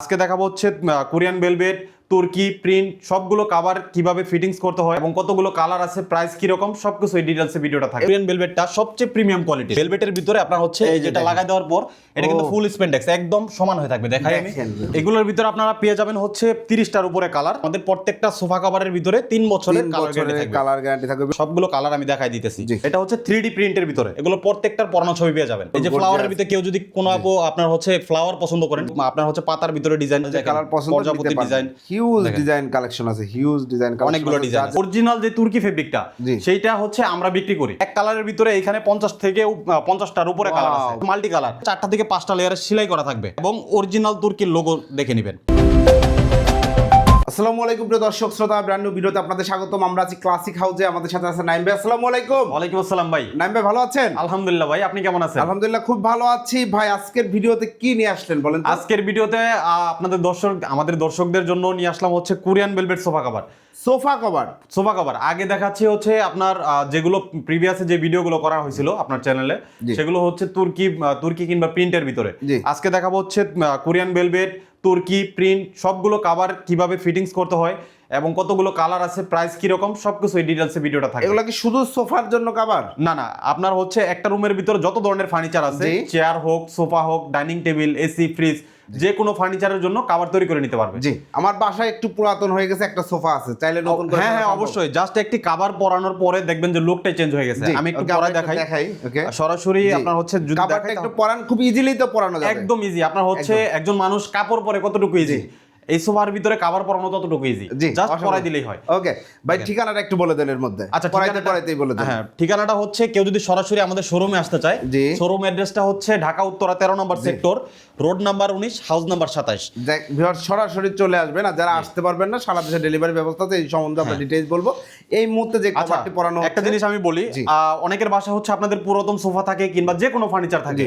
আজকে দেখাবো হচ্ছে কোরিয়ান ভেলভেট তুর্কি প্রিন্ট সবগুলো কাভার কীভাবে ফিটিংস করতে হয় এবং কতগুলো কালার আছে প্রাইস কীরকম সবকিছু এই ডিটেলসে ভিডিওটা থাকে কোরিয়ান ভেলভেটটা সবচেয়ে প্রিমিয়াম কোয়ালিটি ভেলভেটের ভিতরে আপনার হচ্ছে এই যেটা লাগাই দেওয়ার পর এটা কিন্তু ফুল স্পেন্ডেক্স একদম সমান হয়ে থাকবে দেখাই আমি। এগুলোর ভিতরে আপনারা পেয়ে যাবেন হচ্ছে তিরিশটার উপরে কালার আমাদের প্রত্যেকটা সোফা কাভারের ভিতরে তিন বছরের তিন কালার বছরের থাকবে। কালার গ্যারান্টি থাকবে। সবগুলো কালার আমি দেখাই দিতেছি। এটা হচ্ছে থ্রি ডি প্রিন্টের ভিতরে। এগুলো প্রত্যেকটার পরানো ছবি পেয়ে যাবেন। এই যে ফ্লাওয়ারের ভিতরে কেউ যদি কোনো আপু আপনার হচ্ছে ফ্লাওয়ার পছন্দ করেন আপনার হচ্ছে পাতার ভিতরে ডিজাইন কালার পছন্দ প্রজাপতি ডিজাইন হিউজ ডিজাইন কালেকশন আছে হিউজ ডিজাইন অনেকগুলো ডিজাইন অরিজিনাল যে তুর্কি ফেব্রিকটা। সেইটা হচ্ছে আমরা বিক্রি করি। এক কালারের ভিতরে এখানে পঞ্চাশ থেকে পঞ্চাশটার উপরে কালার আছে। মাল্টি কালার চারটা থেকে পাঁচটা লেয়ারের সেলাই করা থাকবে এবং অরিজিনাল তুর্কির লোগো দেখে নেবেন। আসসালামু আলাইকুম প্রিয় দর্শক শ্রোতা ব্র্যান্ড নিউ ভিডিওতে আপনাদের স্বাগতম। আমরা আছি ক্লাসিক হাউসে আমাদের সাথে আছে নাইম ভাই। আসসালামু আলাইকুম। ওয়ালাইকুম আসসালাম ভাই। নাইম ভাই ভালো আছেন? আলহামদুলিল্লাহ ভাই আপনি কেমন আছেন? আলহামদুলিল্লাহ খুব ভালো আছি। ভাই আজকের ভিডিওতে কি নিয়ে আসলেন বলেন আজকের ভিডিওতে আপনাদের দর্শক আমাদের দর্শকদের জন্য নিয়ে আসলাম হচ্ছে Korean velvet sofa cover sofa cover sofa cover আগে দেখাচ্ছি হচ্ছে আপনার যেগুলো প্রিভিয়াসে যে ভিডিওগুলো করা হয়েছিল আপনার চ্যানেলে। সেগুলো হচ্ছে তুর্কি তুর্কি কিংবা প্রিন্টের ভিতরে। আজকে দেখাবো হচ্ছে কোরিয়ান বেলভেট তুর্কি প্রিন্ট সবগুলো কাভার কীভাবে ফিটিংস করতে হয় এবং কতগুলো কালার আছে প্রাইস কীরকম সবকিছু এই ডিটেলসে ভিডিওটা থাকে এগুলো কি শুধু সোফার জন্য কাভার না না আপনার হচ্ছে একটা রুমের ভিতরে যত ধরনের ফার্নিচার আছে চেয়ার হোক সোফা হোক ডাইনিং টেবিল এসি ফ্রিজ যে কোনো ফার্নিচারের জন্য কাভার তৈরি করে নিতে পারবে। জি। আমার বাসায় একটু পুরাতন হয়ে গেছে একটা সোফা আছে। চাইলে নতুন করে হ্যাঁ হ্যাঁ অবশ্যই। জাস্ট একটি কাভার পরানোর পরে দেখবেন যে লুকটাই চেঞ্জ হয়ে গেছে। আমি একটু পরে দেখাই। দেখাই, ওকে। সরাসরি। আপনার হচ্ছে যদি কাভারটা একটু পরান খুব ইজিলি তো পরানো যাবে। একদম ইজি আপনার হচ্ছে একজন মানুষ কাপড় পরে কতটুকু ইজি এই সোফার ভিতরে কাভার পরানো ততটুকু ইজি জাস্ট পরাই দিলেই হয়। ওকে ভাই ঠিকানাটা একটু বলে দেন এর মধ্যে। আচ্ছা পরাইতে ঠিকানাটা- পরাইতেই বলে দেন। হ্যাঁ ঠিকানাটা হচ্ছে কেউ যদি সরাসরি আমাদের শোরুমে আসতে চায় জি। শোরুম অ্যাড্রেসটা হচ্ছে ঢাকা উত্তরা তেরো নম্বর সেক্টর রোড নাম্বার উনিশ হাউস নাম্বার সাতাশ দেখ ভিউয়ার সরাসরি চলে আসবেন আর যারা আসতে পারবেন না সারা দেশে ডেলিভারি ব্যবস্থা আছে এই সম্বন্ধে আমরা ডিটেইলস বলব। এই মুহূর্তে যে হ্যাঁ। আচ্ছা কভারটি পরানো একটা জিনিস আমি বলি অনেকের বাসা হচ্ছে আপনাদের পুরাতন সোফা থাকে কিংবা যে কোনো ফার্নিচার থাকে।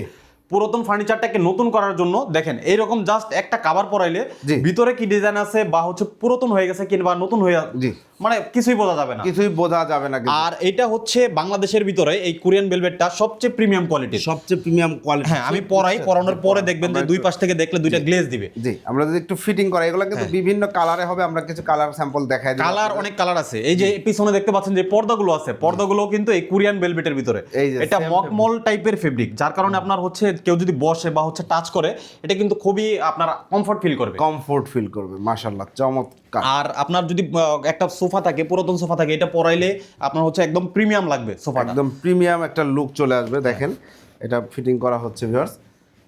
পুরাতন ফার্নিচারটাকে নতুন করার জন্য দেখেন এইরকম জাস্ট একটা কাভার পরাইলে। ভিতরে কি ডিজাইন আছে বা হচ্ছে পুরাতন হয়ে গেছে কিংবা নতুন হয়ে। মানে কিছুই বোঝা যাবে না। কিছুই বোঝা যাবে না আর এটা হচ্ছে বাংলাদেশের ভিতরে এই কোরিয়ান ভেলভেটটা সবচেয়ে প্রিমিয়াম কোয়ালিটি সবচেয়ে প্রিমিয়াম কোয়ালিটি হ্যাঁ আমি পরাই পরানোর পরে দেখবেন যে দুই পাশ থেকে দেখলে দুইটা গ্লেজ দিবে। জি আমরা যদি একটু ফিটিং করা এগুলো কিন্তু বিভিন্ন কালারে হবে আমরা কিছু কালার স্যাম্পল দেখাই দিই কালার অনেক কালার আছে। এই যে পিছনে দেখতে পাচ্ছেন যে পর্দাগুলো আছে পর্দাগুলো কিন্তু এই কোরিয়ান ভেলভেটের ভিতরে। এটা মকমল টাইপের ফেব্রিক যার কারণে আপনার হচ্ছে কেউ যদি বসে বা হচ্ছে টাচ করে এটা কিন্তু খুবই আপনার কমফর্ট ফিল করবে। কমফোর্ট ফিল করবে মাশাআল্লাহ চমৎকার। আর আপনার যদি একটা সোফা থাকে পুরাতন সোফা থাকে এটা পরাইলে আপনার হচ্ছে একদম প্রিমিয়াম লাগবে সোফাটা। একদম প্রিমিয়াম একটা লুক চলে আসবে দেখেন। এটা ফিটিং করা হচ্ছে ভিউয়ার্স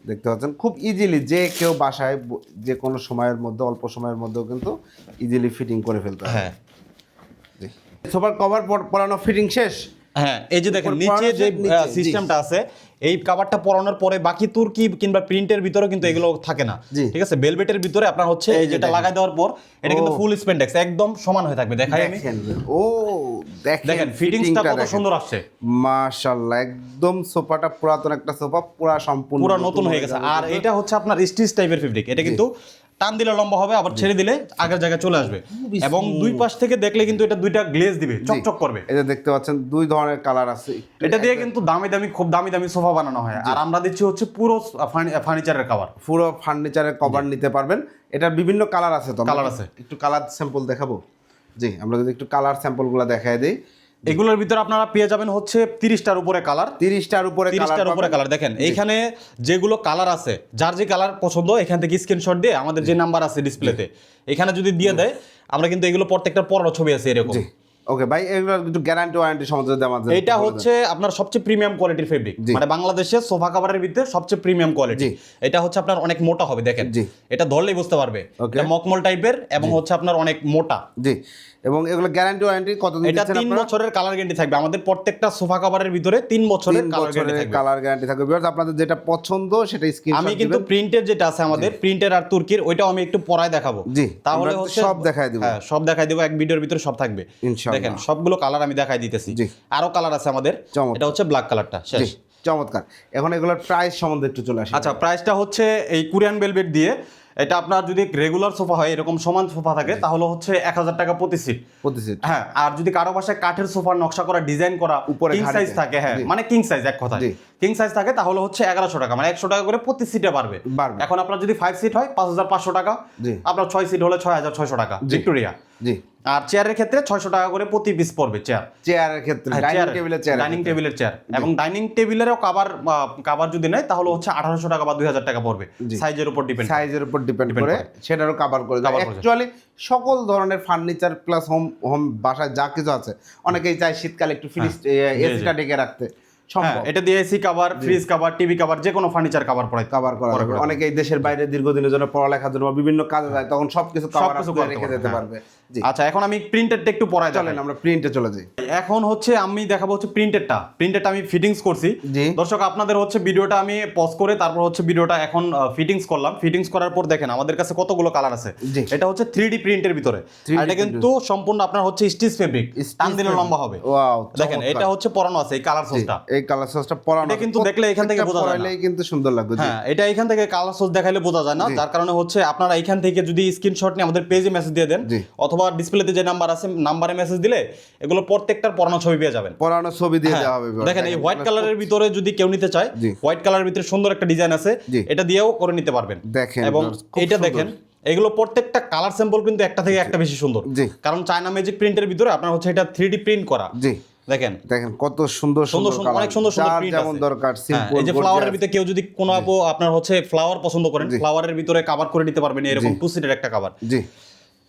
দেখতে পাচ্ছেন? খুব ইজিলি যে কেউ বাসায় যে কোনো সময়ের মধ্যে অল্প সময়ের মধ্যেও কিন্তু ইজিলি ফিটিং করে ফেলতে হ্যাঁ। সোফার কভার পরানো ফিটিং শেষ? হ্যাঁ এই যে দেখেন নিচে যে। সিস্টেমটা আছে এই কাভারটা পরানোর পরে বাকি তুর্কি কিংবা প্রিন্টের ভিতরে কিন্তু এগুলো থাকে না। ঠিক আছে? বেলভেটের ভিতরে আপনার হচ্ছে যেটা লাগাই দেওয়ার পর এটা কিন্তু। ফুল স্পেন্ডেক্স একদম সমান হয়ে থাকবে দেখাই আমি। দেখেন ও দেখেন দেখেন ফিটিংসটা কত সুন্দর আসছে। মাশাআল্লাহ একদম সোফাটা পুরাতন একটা সোফা পুরা সম্পূর্ণ পুরো নতুন হয়ে গেছে। আর এটা হচ্ছে আপনার স্টিচ টাইপের ফেব্রিক এটা কিন্তু টান দিলে লম্বা হবে আবার ছেড়ে দিলে আগের জায়গায় চলে আসবে। এবং দুই পাশ থেকে দেখলে কিন্তু এটা দুইটা গ্লেজ দিবে চকচক করবে। যে দেখতে পাচ্ছেন দুই ধরনের কালার আছে। এটা দিয়ে কিন্তু দামি দামি খুব দামি দামি সোফা বানানো হয়। আর আমরা দিচ্ছি হচ্ছে পুরো ফার্নিচারের কভার পুরো ফার্নিচারের কভার নিতে পারবেন। এটার বিভিন্ন কালার আছে তো কালার আছে। একটু কালার স্যাম্পল দেখাবো? জি আমরা যদি একটু কালার স্যাম্পলগুলো দেখাই দিই। এগুলোর ভিতরে আপনারা পেয়ে যাবেন হচ্ছে তিরিশটার উপরে কালার তিরিশটার উপরে তিরিশটার উপরে কালার দেখেন এইখানে যেগুলো কালার আছে যার যে কালার পছন্দ এখান থেকে স্ক্রিনশট দিয়ে আমাদের যে নাম্বার আছে ডিসপ্লেতে এখানে যদি দিয়ে দেয় আমরা কিন্তু এগুলো প্রত্যেকটা পড়ানো ছবি আছে এরকম। ওকে ভাই এগুলো একটু গ্যারান্টি ওয়ারেন্টি যদি আমাদের এটা হচ্ছে আপনার সবচেয়ে প্রিমিয়াম কোয়ালিটির ফেব্রিক। মানে বাংলাদেশের সোফা কাভারের ভিতরে সবচেয়ে প্রিমিয়াম কোয়ালিটি এটা হচ্ছে আপনার অনেক মোটা হবে দেখেন। এটা ধরলেই বুঝতে পারবে. এটা মকমল টাইপের এবং হচ্ছে আপনার অনেক মোটা। জি। এবং এগুলো গ্যারান্টি ওয়ারেন্টি কতদিন এটা দিচ্ছেন তিন আপনারা? বছরের কালার গ্যারান্টি থাকবে। আমাদের প্রত্যেকটা সোফা কভারের ভিতরে তিন বছরের কালার গ্যারান্টি থাকবে। কালার গ্যারান্টি থাকবে। বিকজ আপনাদের যেটা পছন্দ সেটা স্ক্রিন আমি কিন্তু প্রিন্টের যেটা আছে আমাদের প্রিন্টের আর তুর্কির ওইটাও আমি একটু পরায় দেখাবো। জি, তাহলে হচ্ছে সব দেখায় দিব। হ্যাঁ সব দেখাই দেবো এক ভিডিওর ভিতরে সব থাকবে। ইনশাআল্লাহ। দেখেন সবগুলো কালার আমি দেখাই দিতেছি। আরও কালার আছে আমাদের। এটা হচ্ছে ব্ল্যাক কালারটা শেষ। চমৎকার। এখন এগুলোর প্রাইস সম্বন্ধে একটু চলে আসি। আচ্ছা প্রাইসটা হচ্ছে এই কোরিয়ান বেলভেট দিয়ে। এটা আপনার যদি রেগুলার সোফা হয় এরকম সমান সোফা থাকে তাহলে হচ্ছে এক হাজার টাকা প্রতি সিট প্রতি সিট হ্যাঁ আর যদি কারও পাশে কাঠের সোফার নকশা করা ডিজাইন করা উপরে কিং সাইজ থাকে হ্যাঁ মানে কিং সাইজ এক কথা কিং সাইজ থাকে তাহলে হচ্ছে এগারোশো টাকা মানে একশো টাকা করে প্রতি সিটে বাড়বে। বাড়বে। এখন আপনার যদি ফাইভ সিট হয় পাঁচ হাজার পাঁচশো টাকা আপনার ছয় সিট হলে ছয় হাজার ছয়শো টাকা ভিক্টোরিয়া জি। আর চেয়ারের ক্ষেত্রে ছয়শো টাকা করে প্রতি পিস পড়বে চেয়ার চেয়ারের ক্ষেত্রে ডাইনিং টেবিলের চেয়ার ডাইনিং টেবিলের চেয়ার এবং ডাইনিং টেবিলেরও কাভার কাভার যদি নেয় তাহলে হচ্ছে আঠারোশো টাকা বা দুই হাজার টাকা পড়বে। সাইজের উপর ডিপেন্ড সাইজের উপর ডিপেন্ড করে। সেটারও কভার করে। অ্যাকচুয়ালি সকল ধরনের ফার্নিচার প্লাস হোম হোম বাসায় যা কিছু আছে অনেকেই চায় শীতকালে একটু ফ্রিজ এসিটা ডেকে রাখতে। এটা দিয়ে AC cover fridge cover TV cover যে কোনো ফার্নিচার কাভার পড়াই কভার করা অনেকেই দেশের বাইরে দীর্ঘদিনের জন্য পড়ালেখার জন্য বিভিন্ন কাজে যায় তখন সবকিছু কভার রেখে যেতে হ্যাঁ। পারবে। আচ্ছা এখন আমি প্রিন্টেডটা একটু পড়াই চলেন আমরা প্রিন্টে চলে যাই। এখন হচ্ছে আমি দেখাবো হচ্ছে প্রিন্টেডটা প্রিন্টেডটা আমি ফিটিংস করছি। দর্শক আপনাদের হচ্ছে ভিডিওটা আমি পজ করে তারপর হচ্ছে ভিডিওটা এখন ফিটিংস করলাম। ফিটিংস করার পর দেখেন আমাদের কাছে কতগুলো কালার আছে। এটা হচ্ছে থ্রি ডি প্রিন্টের ভিতরে। এটা কিন্তু সম্পূর্ণ আপনার হচ্ছে স্টিচ ফেব্রিক টান দিলে লম্বা হবে। দেখেন এটা হচ্ছে পরানো আছে এই কালার সোসটা এই কালার সসটা পরানো এটা কিন্তু দেখলে এখান থেকে বোঝা যায় না। কিন্তু সুন্দর লাগবে হ্যাঁ এটা এখান থেকে কালার সোর্স দেখাইলে বোঝা যায় না। যার কারণে হচ্ছে আপনারা এখান থেকে যদি স্ক্রিনশট নিয়ে আমাদের পেজে মেসেজ দিয়ে দেন অথবা ডিসপ্লেতে যে নাম্বার আছে নাম্বারে মেসেজ দিলে এগুলো প্রত্যেকটার পরানো ছবি পেয়ে যাবেন। পরানো ছবি দিয়ে হ্যাঁ, দেওয়া হবে দেখেন এই হোয়াইট কালারের ভিতরে যদি কেউ নিতে চায়। হোয়াইট কালারের ভিতরে সুন্দর একটা ডিজাইন আছে এটা দিয়েও করে নিতে পারবেন। দেখেন এবং এটা দেখেন এগুলো প্রত্যেকটা কালার স্যাম্পল কিন্তু একটা থেকে একটা বেশি সুন্দর। কারণ চায়না ম্যাজিক প্রিন্টের ভিতরে আপনার হচ্ছে এটা থ্রি প্রিন্ট করা। দেখেন। দেখেন কত সুন্দর সুন্দর সুন্দর অনেক সুন্দর সুন্দর প্রিন্ট যেমন দরকার হ্যাঁ, সিম্পল এই যে ফ্লাওয়ারের ভিতরে কেউ যদি কোনো আপু আপনার হচ্ছে ফ্লাওয়ার পছন্দ করেন ফ্লাওয়ারের ভিতরে কভার করে নিতে পারবেন এরকম টু সিটের একটা কভার জি।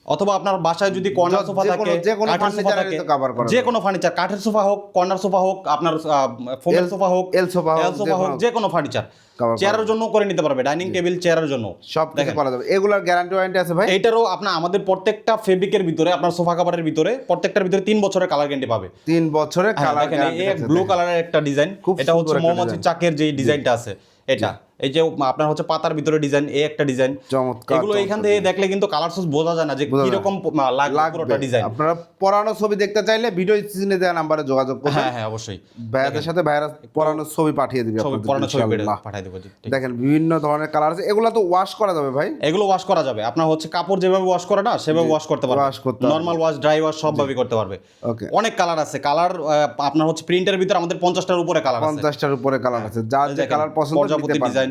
অথবা আপনার বাসায় যদি কর্নার সোফা থাকে যে কোনো সোফা তো cover করা যে কোনো ফার্নিচার কাঠের সোফা হোক কর্নার সোফা হোক আপনার ফোমের সোফা হোক L sofa হোক, sofa যে হোক যে কোনো ফার্নিচার চেয়ারের জন্য করে নিতে পারবে ডাইনিং টেবিল চেয়ারের জন্য। সব দেখে করা যাবে। এগুলার গ্যারান্টি ওয়ারেন্টি আছে ভাই? এটারও আপনার আমাদের প্রত্যেকটা ফেব্রিকের ভিতরে আপনার সোফা কাভারের ভিতরে প্রত্যেকটার ভিতরে তিন বছরের কালার গ্যারান্টি পাবে। তিন বছরে হ্যাঁ, কালার এই ব্লু কালারের একটা ডিজাইন এটা হচ্ছে মৌমাছি চাকের যে ডিজাইনটা আছে এটা। এই যে আপনার হচ্ছে পাতার ভিতরে ডিজাইন এই একটা ডিজাইন চমৎকার, এগুলো এখান থেকে দেখলে কিন্তু কালার সোর্স বোঝা যায় না যে। কীরকম লাগবে পুরোটা ডিজাইন আপনারা পরানো ছবি দেখতে চাইলে ভিডিও স্ক্রিনে দেওয়া নাম্বারে যোগাযোগ করবেন। হ্যাঁ হ্যাঁ অবশ্যই। ভাইয়াদের সাথে ভাইয়ারা পরানো ছবি পাঠিয়ে দিবে ছবি পরানো ছবি। পাঠাই দেবো ঠিক। দেখেন বিভিন্ন ধরনের কালার আছে। এগুলো তো ওয়াশ করা যাবে ভাই? এগুলো ওয়াশ করা যাবে। আপনার হচ্ছে কাপড় যেভাবে ওয়াশ করে না সেভাবে ওয়াশ করতে পারবে। ওয়াশ করতে নরমাল ওয়াশ ড্রাই ওয়াশ সবভাবে করতে পারবে। ওকে অনেক কালার আছে। কালার আপনার হচ্ছে প্রিন্টের ভিতরে আমাদের পঞ্চাশটার উপরে কালার আছে। পঞ্চাশটার উপরে কালার আছে। যার যে কালার পছন্দ প্রজাপতি নিতে ডিজাইন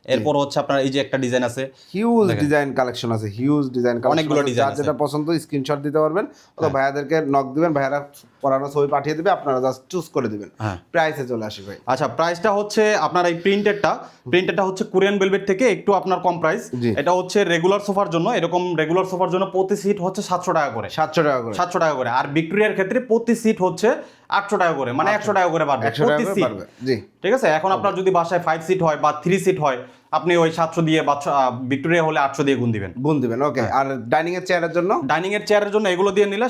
এরপর হচ্ছে আপনার এই যে একটা ডিজাইন আছে হিউজ ডিজাইন কালেকশন আছে হিউজ ডিজাইন অনেকগুলো আছে। যেটা পছন্দ স্ক্রিনশট দিতে পারবেন অথবা ভাইয়াদেরকে নক দিবেন ভাইয়ারা পরানো ছবি পাঠিয়ে দিবে আপনারা জাস্ট চুজ করে দিবেন। হ্যাঁ। প্রাইসে চলে আসি ভাই। আচ্ছা প্রাইসটা হচ্ছে আপনার এই প্রিন্টেডটা প্রিন্টেডটা হচ্ছে কোরিয়ান ভেলভেট থেকে একটু আপনার কম প্রাইস এটা হচ্ছে রেগুলার সোফার জন্য এরকম রেগুলার সোফার জন্য প্রতি সিট হচ্ছে সাতশো টাকা করে। সাতশো টাকা করে। সাতশো টাকা করে। আর ভিক্টোরিয়ার ক্ষেত্রে প্রতি সিট হচ্ছে আটশো টাকা করে মানে একশো টাকা করে বাড়বে ঠিক আছে? এখন আপনার যদি বাসায় ফাইভ সিট হয় বা থ্রি সিট হয় আপনি ওই সাতশো দিয়ে বা ভিক্টোরিয়া হলে আটশো দিয়ে গুণ দিবেন। গুণ দিবেন ওকে। আর ডাইনিং এর চেয়ারের জন্য? ডাইনিং এর চেয়ারের জন্য এগুলো দিয়ে নিলে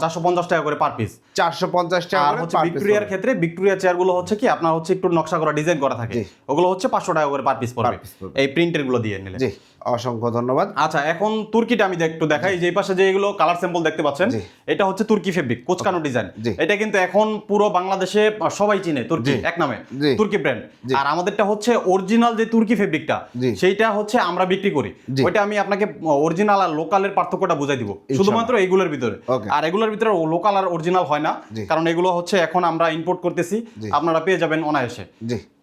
চারশো পঞ্চাশ টাকা করে পার পিস চারশো পঞ্চাশ টাকা আর হচ্ছে ভিক্টোরিয়ার ক্ষেত্রে ভিক্টোরিয়া চেয়ারগুলো হচ্ছে কি আপনার হচ্ছে একটু নকশা করা ডিজাইন করা থাকে। ওগুলো হচ্ছে পাঁচশো টাকা করে পার পিস পড়বে। এই প্রিন্টেরগুলো দিয়ে নিলে। জি অসংখ্য ধন্যবাদ। আচ্ছা এখন তুর্কিটা আমি একটু দেখাই। যে পাশে যে এগুলো কালার স্যাম্পল দেখতে পাচ্ছেন। এটা হচ্ছে তুর্কি ফেব্রিক কোচকানো ডিজাইন এটা কিন্তু এখন পুরো বাংলাদেশে সবাই চিনে তুর্কি এক নামে তুর্কি ব্র্যান্ড আর আমাদেরটা হচ্ছে অরিজিনাল যে তুর্কি ফেব্রিকটা জি। সেইটা হচ্ছে আমরা বিক্রি করি। ওইটা আমি আপনাকে অরিজিনাল আর লোকালের পার্থক্যটা বুঝাই দিব। শুধুমাত্র এগুলোর ভিতরে। আর এগুলোর ভিতরে লোকাল আর অরিজিনাল হয় না। কারণ এগুলো হচ্ছে এখন আমরা ইম্পোর্ট করতেছি। আপনারা পেয়ে যাবেন অনায়াসে।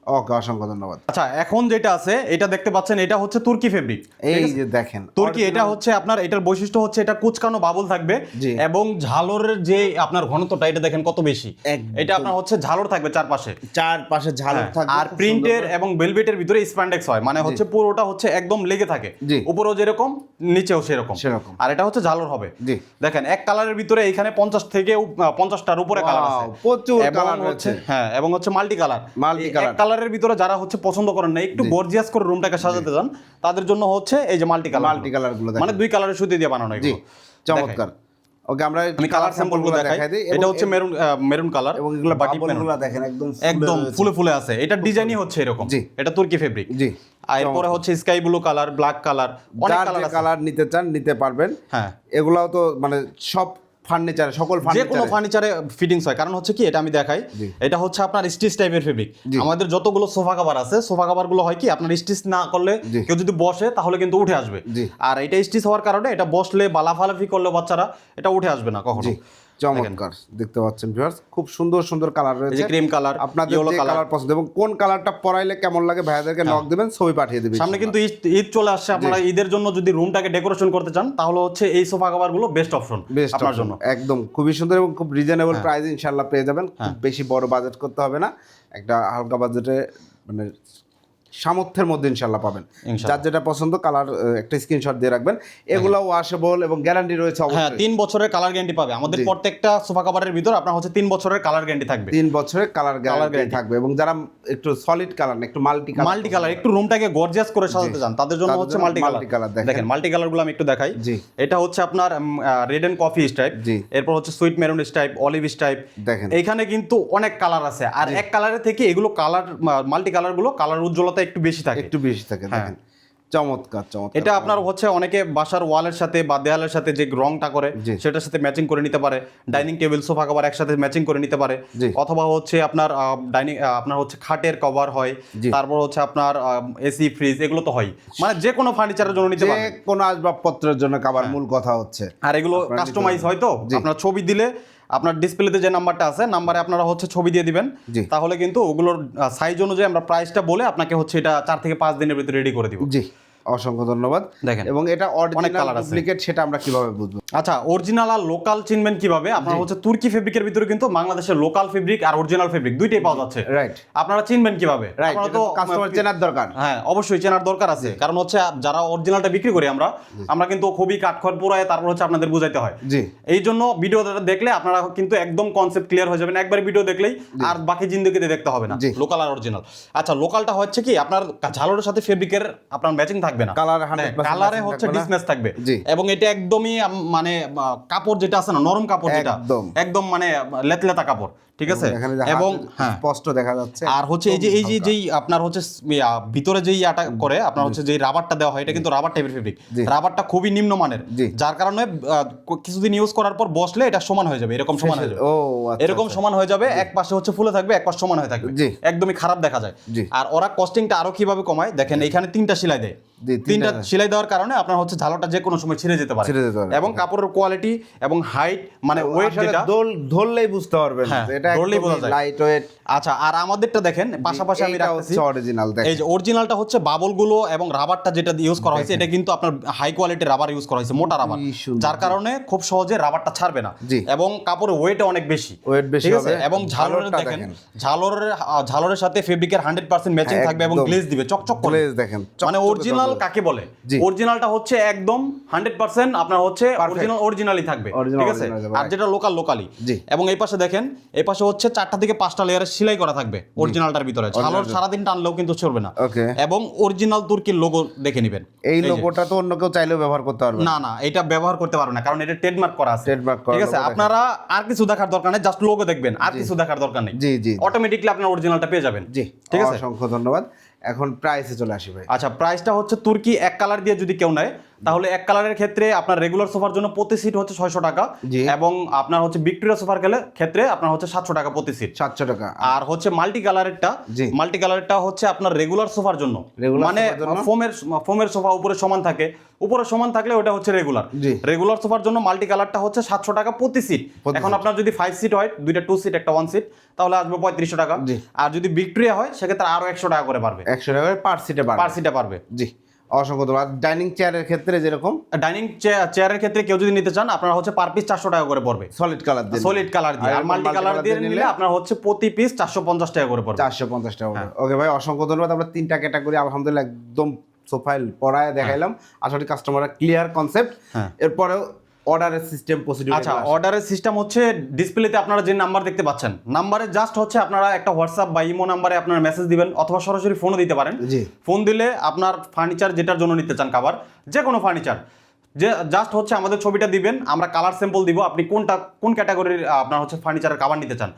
ওকে অসংখ্য ধন্যবাদ। আচ্ছা এখন যেটা আছে এটা দেখতে পাচ্ছেন এটা হচ্ছে তুর্কি ফেব্রিক এই যে দেখেন তুর্কি এটা হচ্ছে আপনার এটার বৈশিষ্ট্য হচ্ছে এটা কুচকানো বাবল থাকবে এবং ঝালরের যে আপনার ঘনত্বটা এটা দেখেন কত বেশি। একদম। এটা আপনার হচ্ছে ঝালর থাকবে চারপাশে। চারপাশে ঝালর হ্যাঁ, থাকবে আর প্রিন্টের এবং ভিতরে স্প্যান্ডেক্স হয় মানে হচ্ছে পুরোটা হচ্ছে একদম লেগে থাকে। উপরেও যেরকম নিচেও সেরকম। সেরকম। আর এটা হচ্ছে ঝালর হবে। দেখেন এক কালারের ভিতরে এখানে পঞ্চাশ থেকে পঞ্চাশটার উপরে কালার আছে। প্রচুর এবং কালার হচ্ছে হ্যাঁ এবং হচ্ছে মাল্টি কালার Multi colour। কালারের ভিতরে যারা হচ্ছে পছন্দ করেন না একটু গর্জিয়াস করে রুমটাকে সাজাতে চান তাদের জন্য হচ্ছে এই যে মাল্টি কালার মাল্টি কালারগুলো মানে দুই কালারের সুতি দিয়ে বানানো এগুলো। চমৎকার। ওকে আমরা আমি কালার স্যাম্পলগুলো দেখাই। দিই এটা হচ্ছে মেরুন মেরুন কালার এবং এগুলো বাটি বাবলগুলো দেখেন একদম একদম ফুলে ফুলে আছে। এটা ডিজাইনই হচ্ছে এরকম। এটা তুর্কি ফেব্রিক জি আর এরপরে হচ্ছে sky blue colour black colour অনেক কালার কালার নিতে চান নিতে পারবেন। হ্যাঁ। এগুলাও তো মানে সব ফার্নিচার সকল যে কোনো ফার্নিচারে। ফিটিংস হয়। কারণ হচ্ছে কি এটা আমি দেখাই এটা হচ্ছে আপনার স্টিচ টাইপের ফেব্রিক আমাদের যতগুলো সোফা কভার আছে সোফা কভারগুলো হয় কি আপনার স্টিচ না করলে কেউ যদি বসে তাহলে কিন্তু উঠে আসবে। আর এটা স্টিচ হওয়ার কারণে এটা বসলে বালাফালাফি করলে বাচ্চারা এটা উঠে আসবে না কখনো। চমৎকার দেখতে পাচ্ছেন ভিউয়ার্স খুব সুন্দর সুন্দর কালার রয়েছে। ক্রিম কালার আপনাদের যে কালার পছন্দ এবং কোন কালারটা পরাইলে কেমন লাগে ভাইয়াদেরকে নক দিবেন ছবি পাঠিয়ে দিবেন সামনে কিন্তু ঈদ চলে আসছে। আপনারা ঈদের জন্য যদি রুমটাকে ডেকোরেশন করতে চান তাহলে হচ্ছে এই সোফা কভারগুলো বেস্ট অপশন বেস্ট আপনার জন্য। হ্যাঁ। একদম। খুবই সুন্দর এবং খুব রিজনেবল প্রাইস ইনশাল্লাহ পেয়ে যাবেন। খুব বেশি বড় বাজেট করতে হবে না। একটা হালকা বাজেটে মানে সামর্থ্যের মধ্যে ইনশাল্লাহ পাবেন। যার যেটা পছন্দ কালার একটা স্ক্রিনশট দিয়ে রাখবেন। এগুলো ওয়াশেবল এবং গ্যারান্টি রয়েছে হ্যাঁ তিন বছরের কালার গ্যারান্টি পাবে। আমাদের প্রত্যেকটা সোফা কভারের ভিতর আপনার হচ্ছে তিন বছরের কালার গ্যারান্টি থাকবে। তিন বছরের কালার গ্যারান্টি থাকবে এবং যারা একটু সলিড কালার একটু মাল্টি কালার মাল্টি কালার একটু রুমটাকে গর্জিয়াস করে সাজাতে চান তাদের জন্য হচ্ছে মাল্টি কালার দেখেন। মাল্টি কালারগুলো আমি একটু দেখাই। জি। এটা হচ্ছে আপনার রেড এন্ড কফি স্টাইপ জি। এরপর হচ্ছে sweet maroon stripe olive stripe দেখেন। এখানে কিন্তু অনেক কালার আছে। আর এক কালারের থেকে এগুলো কালার মাল্টি কালারগুলো কালার উজ্জ্বলতা একটু বেশি থাকে। একটু বেশি থাকে দেখেন। চমৎকার চমৎকার। এটা আপনার হচ্ছে অনেকে বাসার ওয়ালের সাথে বা দেয়ালের সাথে যে রংটা করে সেটার সাথে ম্যাচিং করে নিতে পারে। ডাইনিং টেবিল সোফা কভার একসাথে ম্যাচিং করে নিতে পারে। অথবা হচ্ছে আপনার ডাইনিং আপনার হচ্ছে খাটের কভার হয়। তারপর হচ্ছে আপনার এসি ফ্রিজ এগুলো তো হয়। মানে যে কোনো ফার্নিচারের জন্য নিতে পারে কোনো আসবাবপত্রের জন্য কাবার হ্যাঁ। মূল কথা হচ্ছে। আর এগুলো কাস্টমাইজ। হয় তো। আপনার ছবি দিলে আপনার ডিসপ্লেতে যে নাম্বারটা আছে নাম্বারে আপনারা হচ্ছে ছবি দিয়ে দিবেন। জি। তাহলে কিন্তু ওগুলোর সাইজ অনুযায়ী আমরা প্রাইসটা বলে আপনাকে হচ্ছে এটা চার থেকে পাঁচ দিনের ভিতরে রেডি করে দিব। জি। অসংখ্য ধন্যবাদ। দেখেন। এবং এটা অরিজিনাল ডুপ্লিকেট সেটা আমরা কীভাবে বুঝব? আচ্ছা অরিজিনাল আর লোকাল চিনবেন কীভাবে? আপনার হচ্ছে তুর্কি ফেব্রিকের ভিতরে কিন্তু বাংলাদেশের লোকাল ফেব্রিক আর অরিজিনাল ফেব্রিক দুইটাই পাওয়া যাচ্ছে। রাইট আপনারা চিনবেন কীভাবে? রাইট তো কাস্টমার চেনার দরকার। হ্যাঁ অবশ্যই চেনার দরকার আছে। কারণ হচ্ছে যারা অরিজিনালটা বিক্রি করি আমরা আমরা কিন্তু খুবই কাঠখড় পুরায় তারপর হচ্ছে আপনাদের বুঝাইতে হয়। জি। এই জন্য ভিডিওটা দেখলে আপনারা কিন্তু একদম কনসেপ্ট ক্লিয়ার হয়ে যাবেন। একবার ভিডিও দেখলেই আর বাকি জিন্দগিতে দেখতে হবে না। লোকাল আর অরিজিনাল আচ্ছা লোকালটা হচ্ছে কি? আপনার ঝালরের সাথে ফেব্রিকের আপনার ম্যাচিং থাকবে না। কালার কালারে হচ্ছে ডিসনেস থাকবে। এবং এটা একদমই মানে কাপড় যেটা আছে না নরম কাপড় যেটা একদম। একদম মানে লেতলেতা কাপড়। ঠিক আছে? এবং হ্যাঁ। স্পষ্ট দেখা যাচ্ছে আর হচ্ছে এই যে এই যে যেই আপনার হচ্ছে ভিতরে যেই ইয়াটা করে আপনার হচ্ছে যেই রাবারটা দেওয়া হয় এটা কিন্তু রাবার টাইপের ফেব্রিক রাবারটা খুবই নিম্নমানের। যার কারণে কিছুদিন ইউজ করার পর বসলে এটা সমান হয়ে যাবে এরকম সমান হয়ে যাবে। ও আচ্ছা, এরকম আচ্ছা। সমান হয়ে যাবে এক পাশে হচ্ছে ফুলে থাকবে এক পাশে সমান হয়ে থাকবে। একদমই খারাপ দেখা যায়। আর ওরা কস্টিংটা আরও কীভাবে কমায়? দেখেন এখানে তিনটা সেলাই দেয়। তিনটা সেলাই দেওয়ার কারণে আপনার হচ্ছে ঝালটা যে কোনো সময় ছিঁড়ে যেতে পারে। এবং কাপড়ের কোয়ালিটি এবং হাইট মানে ওয়েট যেটা ধরলেই বুঝতে পারবেন হ্যাঁ, এটা ধরলেই বোঝা যায়। লাইট ওয়েট আচ্ছা আর আমাদেরটা দেখেন পাশাপাশি আমি হচ্ছে অরিজিনাল এই যে অরিজিনালটা হচ্ছে বাবলগুলো এবং রাবারটা যেটা ইউজ করা হয়েছে এটা কিন্তু আপনার হাই কোয়ালিটির রাবার ইউজ করা হয়েছে মোটা রাবার যার কারণে খুব সহজে রাবারটা ছাড়বে না। এবং কাপড়ের ওয়েট অনেক বেশি। Weight বেশি হবে। এবং ঝালরের দেখেন। ঝালরের ঝালরের সাথে ফেব্রিকের হান্ড্রেড পার্সেন্ট ম্যাচিং থাকবে এবং গ্লেজ দিবে চকচক করে। গ্লেজ দেখেন মানে অরিজিনাল কাকে বলে? অরিজিনালটা হচ্ছে একদম হান্ড্রেড পার্সেন্ট আপনার হচ্ছে অরিজিনাল থাকবে। ঠিক আছে? আর যেটা লোকাল লোকালি এবং এই পাশে দেখেন এই পাশে হচ্ছে চারটা থেকে পাঁচটা লেয়ারের সেলাই করা থাকবে অরিজিনালটার ভিতরে। ঝালর সারাদিন টানলেও কিন্তু চলবে না। এবং অরিজিনাল তুর্কির লোগো দেখে নেবেন। এই লোগোটা তো অন্য কেউ চাইলেও ব্যবহার করতে পারবে। না না এটা ব্যবহার করতে পারবে না কারণ এটা ট্রেডমার্ক করা আছে। করা ঠিক আছে? আপনারা আর কিছু দেখার দরকার নেই জাস্ট লোগো দেখবেন আর কিছু দেখার দরকার নেই। জি জি অটোমেটিকলি আপনার অরিজিনালটা পেয়ে যাবেন। জি ঠিক আছে? অসংখ্য ধন্যবাদ। এখন প্রাইসে চলে আসি ভাই। আচ্ছা প্রাইসটা হচ্ছে তুর্কি এক কালার দিয়ে যদি কেউ নেয় তাহলে এক কালারের ক্ষেত্রে আপনার রেগুলার সোফার জন্য প্রতি সিট হচ্ছে ছয়শো টাকা এবং আপনার হচ্ছে ভিক্টোরিয়া সোফার গেলে ক্ষেত্রে আপনার হচ্ছে সাতশো টাকা প্রতি সিট সাতশো টাকা। আর হচ্ছে মাল্টি কালারেরটা। মাল্টি কালারেরটা হচ্ছে আপনার রেগুলার সোফার জন্য। মানে ফোমের ফোমের সোফা উপরে সমান থাকে। উপরে সমান থাকলে ওটা হচ্ছে রেগুলার রেগুলার সোফার জন্য মাল্টি কালারটা হচ্ছে সাতশো টাকা প্রতি সিট এখন আপনার যদি ফাইভ সিট হয় দুইটা টু সিট একটা ওয়ান সিট তাহলে আসবে পঁয়ত্রিশশো টাকা। আর যদি ভিক্টোরিয়া হয় সেক্ষেত্রে আরও একশো টাকা করে পারবে একশো টাকা পার সিটে পার সিটে পারবে জি। অসংখ্য ধন্যবাদ। ডাইনিং চেয়ারের ক্ষেত্রে যেরকম? ডাইনিং চেয়ারের ক্ষেত্রে কেউ যদি নিতে চান আপনার হচ্ছে পার পিস চারশো টাকা করে পড়বে। সলিড কালার দিয়ে সলিড কালার দিয়ে। আর মাল্টি কালার দিয়ে নিলে আপনার হচ্ছে প্রতি পিস চারশো পঞ্চাশ টাকা করে পড়বে। চারশো পঞ্চাশ টাকা হ্যাঁ। ওকে ভাই অসংখ্য ধন্যবাদ। আমরা তিনটা ক্যাটাগরি আলহামদুলিল্লাহ একদম সোফাইল পড়ায় দেখাইলাম। আসলে কাস্টমাররা ক্লিয়ার কনসেপ্ট। এরপরেও অর্ডারের সিস্টেম প্রসিডিউর আচ্ছা অর্ডারের সিস্টেম হচ্ছে ডিসপ্লেতে আপনারা যে নাম্বার দেখতে পাচ্ছেন। নাম্বারে জাস্ট হচ্ছে আপনারা একটা হোয়াটসঅ্যাপ বা ইমো নাম্বারে আপনারা মেসেজ দিবেন অথবা সরাসরি ফোনও দিতে পারেন। জি। ফোন দিলে আপনার ফার্নিচার যেটার জন্য নিতে চান কাভার যে কোনো ফার্নিচার যে জাস্ট হচ্ছে আমাদের ছবিটা দিবেন আমরা কালার স্যাম্পল দিব আপনি কোনটা কোন ক্যাটাগরির আপনার হচ্ছে ফার্নিচারের কাভার নিতে চান।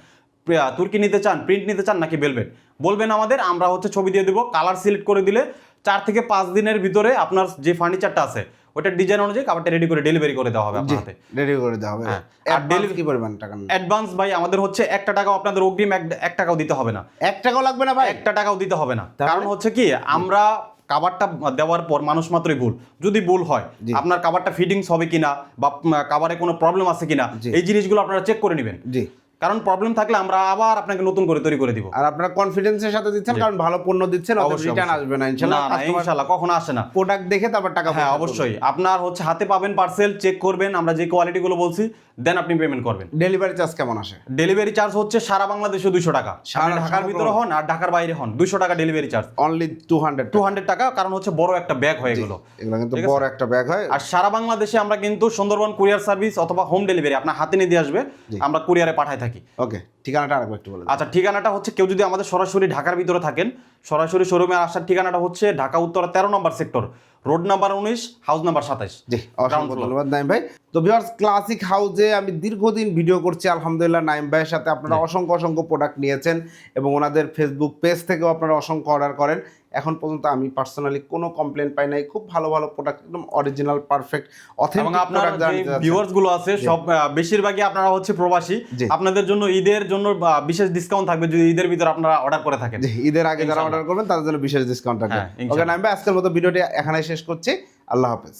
তুর্কি নিতে চান প্রিন্ট নিতে চান নাকি বেলভেট বলবেন আমাদের আমরা হচ্ছে ছবি দিয়ে দিব কালার সিলেক্ট করে দিলে চার থেকে পাঁচ দিনের ভিতরে আপনার যে ফার্নিচারটা আছে ওটার ডিজাইন অনুযায়ী কাভারটা রেডি করে ডেলিভারি করে দেওয়া হবে আপনার হাতে রেডি করে দেওয়া হবে। হ্যাঁ। আর ডেলিভারি কি পরিমাণ টাকা? অ্যাডভান্স ভাই আমাদের হচ্ছে একটা টাকাও আপনাদের অগ্রিম এক- টাকাও দিতে হবে না। এক টাকাও লাগবে না ভাই? একটা টাকাও দিতে হবে না। কারণ হচ্ছে কি আমরা কাভারটা দেওয়ার পর মানুষ মাত্রই ভুল। যদি ভুল হয় আপনার কাভারটা ফিটিংস হবে কিনা বা কাভারে কোনো প্রবলেম আছে কিনা। এই জিনিসগুলো আপনারা চেক করে নেবেন। জি। কারণ প্রবলেম থাকলে আমরা আবার আপনাকে নতুন করে তৈরি করে দিব। আর আপনারা কনফিডেন্সের সাথে দিচ্ছেন কারণ ভালো পণ্য দিচ্ছেন অবশ্যই, রিটার্ন আসবে না ইনশাআল্লাহ না কাস্টমার কখনো আসে না। প্রোডাক্ট দেখে তারপর টাকা হ্যাঁ অবশ্যই। আপনার হচ্ছে হাতে পাবেন পার্সেল চেক করবেন আমরা যে কোয়ালিটিগুলো বলছি দেন আপনি পেমেন্ট করবেন। ডেলিভারি চার্জ কেমন আসে? ডেলিভারি চার্জ হচ্ছে সারা বাংলাদেশে দুশো টাকা। সারা- ঢাকার ভিতরে হন আর ঢাকার বাইরে হন দুশো টাকা delivery charge only two hundred two hundred টাকা কারণ হচ্ছে বড় একটা ব্যাগ হয়ে গেল। এগুলো কিন্তু বড় একটা ব্যাগ হয়। আর সারা বাংলাদেশে আমরা কিন্তু সুন্দরবন কুরিয়ার সার্ভিস অথবা হোম ডেলিভারি আপনার হাতে নিয়ে দিয়ে আসবে আমরা কুরিয়ারে পাঠাই থাকি। ওকে ঠিকানাটা আরেকবার একটু বলে আচ্ছা ঠিকানাটা হচ্ছে কেউ যদি আমাদের সরাসরি ঢাকার ভিতরে থাকেন সরাসরি শোরুমে আসার ঠিকানাটা হচ্ছে ঢাকা উত্তর তেরো নম্বর সেক্টর রোড নাম্বার উনিশ হাউস নাম্বার সাতাইশ। জি অসংখ্য ধন্যবাদ নাইম ভাই। তো ভিউয়ার্স ক্লাসিক হাউজে আমি দীর্ঘদিন ভিডিও করছি আলহামদুলিল্লাহ নাইম ভাইয়ের সাথে আপনারা অসংখ্য অসংখ্য প্রোডাক্ট নিয়েছেন এবং ওনাদের ফেসবুক পেজ থেকেও আপনারা অসংখ্য অর্ডার করেন। এখন পর্যন্ত আমি পার্সোনালি কোনো কমপ্লেন পাই নাই খুব ভালো ভালো প্রোডাক্ট একদম অরিজিনাল পারফেক্ট অথেন্টিক আপনার প্রোডাক্ট ভিউয়ার্সগুলো আছে সব বেশিরভাগই আপনারা হচ্ছে প্রবাসী। আপনাদের জন্য ঈদের জন্য বিশেষ ডিসকাউন্ট থাকবে যদি ঈদের ভিতর আপনারা অর্ডার করে থাকেন। ঈদের আগে যারা অর্ডার করবেন তাদের জন্য বিশেষ ডিসকাউন্ট থাকবে ওকে নামবে আজকের মতো ভিডিওটি এখানে শেষ করছি। আল্লাহ হাফেজ।